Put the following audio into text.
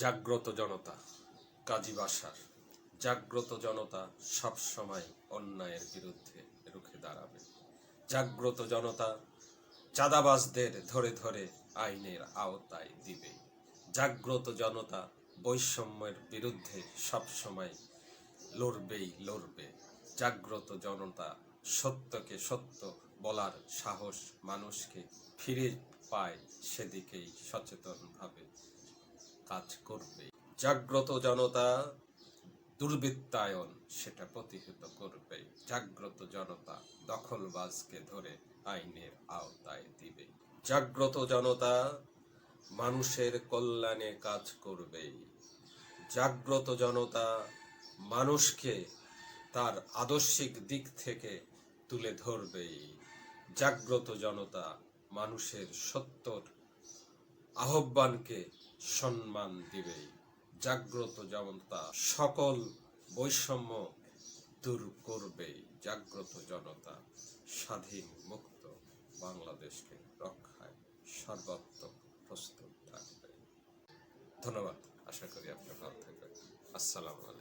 জাগ্রত জনতা, কাজী বাসার। জাগ্রত জনতা সব সময় অন্যায়ের বিরুদ্ধে রুখে দাঁড়াবে। জাগ্রত জনতা চাঁদাবাজদের ধরে ধরে আইনের আওতায় দিবে। জাগ্রত জনতা বৈষম্যের বিরুদ্ধে সব সময় লড়বেই লড়বে। জাগ্রত জনতা সত্যকে সত্য বলার সাহস মানুষকে ফিরে পায় সেদিকেই সচেতনভাবে। কাজ করবে। জাগ্রত জনতা দুর্বৃত্তায়ন সেটা প্রতিহত করবে। জাগ্রত জনতা দখলবাজকে ধরে আইনের আওতায় দিবে। জাগ্রত জনতা মানুষের কল্যাণে কাজ করবে। জাগ্রত জনতা মানুষকে তার আদর্শিক দিক থেকে তুলে ধরবেই জাগ্রত জনতা মানুষের সত্যর আহ্বানকে সম্মান দিবে। জাগ্রত জনতা সকল বৈষম্য দূর করবে। জাগ্রত জনতা স্বাধীন মুক্ত বাংলাদেশকে রক্ষায় সর্বাত্মক প্রস্তুত থাকবে। ধন্যবাদ। আশা করি আপনার ভালো থাকবেন। আসসালামু আলাইকুম।